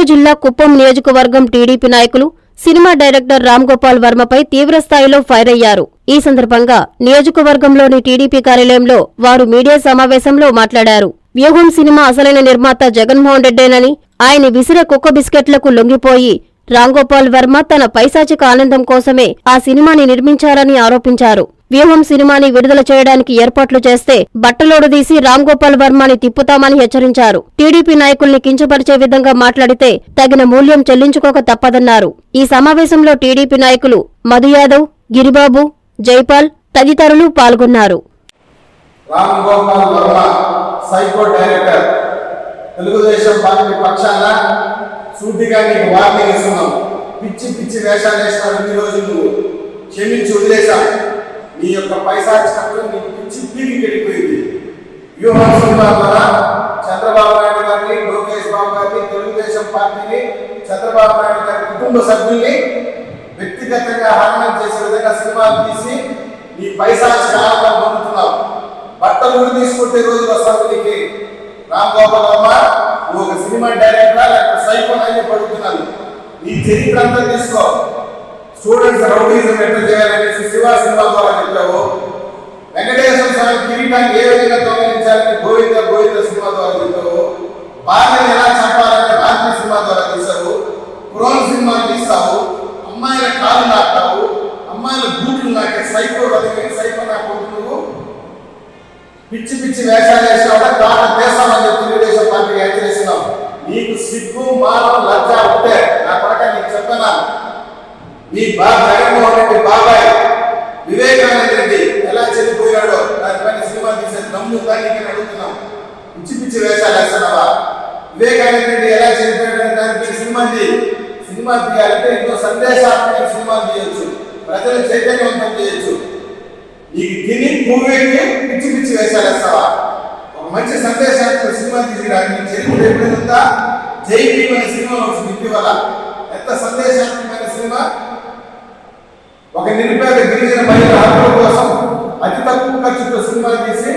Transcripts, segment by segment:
చిత్తూరు జిల్లా కుప్పం నియోజకవర్గం టీడీపీ నాయకులు సినిమా డైరెక్టర్ రామ్ గోపాల్ వర్మపై తీవ్రస్థాయిలో ఫైర్ అయ్యారు. ఈ సందర్భంగా నియోజకవర్గంలోని టీడీపీ కార్యాలయంలో వారు మీడియా సమావేశంలో మాట్లాడారు. వ్యూహం సినిమా అసలైన నిర్మాత జగన్మోహన్ రెడ్డేనని ఆయన విసిరే కుక్క బిస్కెట్లకు లొంగిపోయి రామ్ గోపాల్ వర్మ తన పైశాచిక ఆనందం కోసమే ఆ సినిమాని నిర్మించారని ఆరోపించారు. వ్యూహం సినిమాని విడుదల చేయడానికి ఏర్పాట్లు చేస్తే బట్టలోడదీసి రామ్ గోపాల్ వర్మని తిప్పుతామని హెచ్చరించారు. టీడీపీ నాయకుల్ని కించపరిచే విధంగా మాట్లాడితే తగిన మూల్యం చెల్లించుకోక తప్పదన్నారు. ఈ సమావేశంలో టీడీపీ నాయకులు మధు యాదవ్ గిరిబాబు జైపాల్ తదితరులు పాల్గొన్నారు. Ram Gopal Varma psycho director. Telugu Desam party పక్షాన సూటిగా నీకు వార్నింగ్ ఇస్తున్నాం. పిచ్చి పిచ్చి వేషాలు వేసినారు ఈ రోజు నువ్వు. క్షమించి వదిలేశాం నీ యొక్క పైసా నీ పిచ్చి పీకి గడిపోయింది. వ్యూహం సినిమా ద్వారా చంద్రబాబు నాయుడు గారిని లోకేష్ బాబు గారిని తెలుగుదేశం పార్టీని చంద్రబాబు నాయుడు గారి కుటుంబ సభ్యుల్ని వ్యక్తిగతంగా హరణం చేసే విధంగా సినిమాలు తీసి నీ పైసా ఆనందం పొందుతున్నావు. బట్టలు కూడా తీసుకుంటే రోజు వస్తావు నీకు. రామ్ గోపాల్ వర్మ నువ్వు ఒక సినిమా డైరెక్టర్ లేకపోతే సైకోన్ అని పడుతున్నాను నీ చరిత్ర అంతా తీసుకో. స్టూడెంట్స్ రౌడీజం ఎట్లా చేయాలనేసి శివ సినిమా ద్వారా చెప్పావు. వెంకటేశ్వర స్వామి కిరీటాన్ని ఏ విధంగా తొలగించాలని గోవింద గోవింద సినిమా ద్వారా చెప్పావు. భార్యను ఎలా చంపాలని రాత్రి సినిమా ద్వారా తీసావు క్రోన్ సినిమా తీస్తావు అమ్మాయిల కాలు నాటావు. అమ్మాయిల బూట్లు నాకే సైకో బతికి సైకో నా కొడుకు నువ్వు పిచ్చి పిచ్చి వేషాలు వేసినా కూడా దాని దేశం చెప్పి తెలుగుదేశం పార్టీకి హెచ్చరిస్తున్నావు నీకు సిగ్గు మానం లజ్జ ఉంటే నా కొడక నీకు చెప్తున్నాను మీ బాబా జగన్మోహన్ రెడ్డి బాబాయ్ వివేకానంద రెడ్డి ఎలా చనిపోయాడో దానిపైన సినిమా తీసే దమ్ము దానికి అడుగుతున్నాం పిచ్చి పిచ్చి వేషాలు వేస్తున్నావా? వివేకానంద రెడ్డి ఎలా చనిపోయాడని దానిపై సినిమా సినిమా తీయాలంటే ఇంకో సందేశాత్మక సినిమా తీయొచ్చు. ప్రజలు చైతన్యవంతం చేయొచ్చు నీకు తిని మూవీకి పిచ్చి పిచ్చి వేషాలు వేస్తావా? ఒక మంచి సందేశాత్మక సినిమా తీసిరాని చరిత్ర ఎప్పుడైనా ఉందా? జై భీమ్ అనే సినిమా వచ్చింది ఇటీవల. ఎంత సందేశాత్మకమైన సినిమా? ఒక నిరుపేద గిరిజన మహిళ హక్కుల కోసం అతి తక్కువ ఖర్చుతో సినిమా తీసి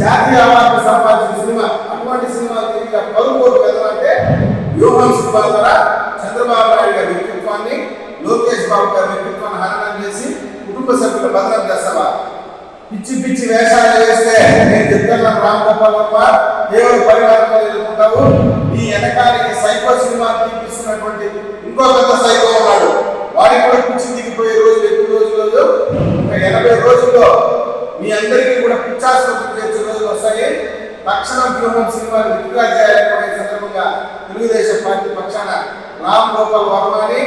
జాతీయ అవార్డు సంపాదించిన సినిమా అటువంటి సినిమా తీసి పరువు కోరు అంటే వ్యూహం సినిమా ద్వారా చంద్రబాబు నాయుడు గారి వ్యక్తిత్వాన్ని లోకేష్ బాబు గారి వ్యక్తిత్వాన్ని హరణం చేసి కుటుంబ సభ్యుల భద్రం చేస్తావా? పిచ్చి పిచ్చి వేషాలు వేస్తే నేను చెప్తున్నాను రామ్ గోపాల్ వర్మ దేవుడి పరివారంలో ఎదుర్కొంటావు నీ వెనకాలకి సైకో సినిమా తీపిస్తున్నటువంటి ఇంకో పెద్ద సైకో ఉన్నాడు. వాడికి కూడా సందర్భంగా తెలుగుదేశం పార్టీ పక్షాన రామ్ గోపాల్ వర్మని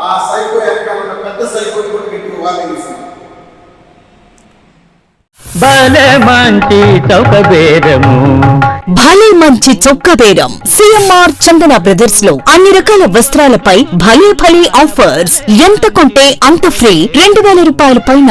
ఆ సైకో వెనకాల ఉన్న పెద్ద సైకోని కూడా గట్టిగా వార్నింగ్ ఇస్తున్నాం భలే మంచి చౌక బేరము భలే మంచి చొక్క బేరం సిఎంఆర్ చందన బ్రదర్స్లో అన్ని రకాల వస్త్రాలపై భలే భలే ఆఫర్స్. ఎంత కొంటే అంత ఫ్రీ. రెండు వేల రూపాయల పైన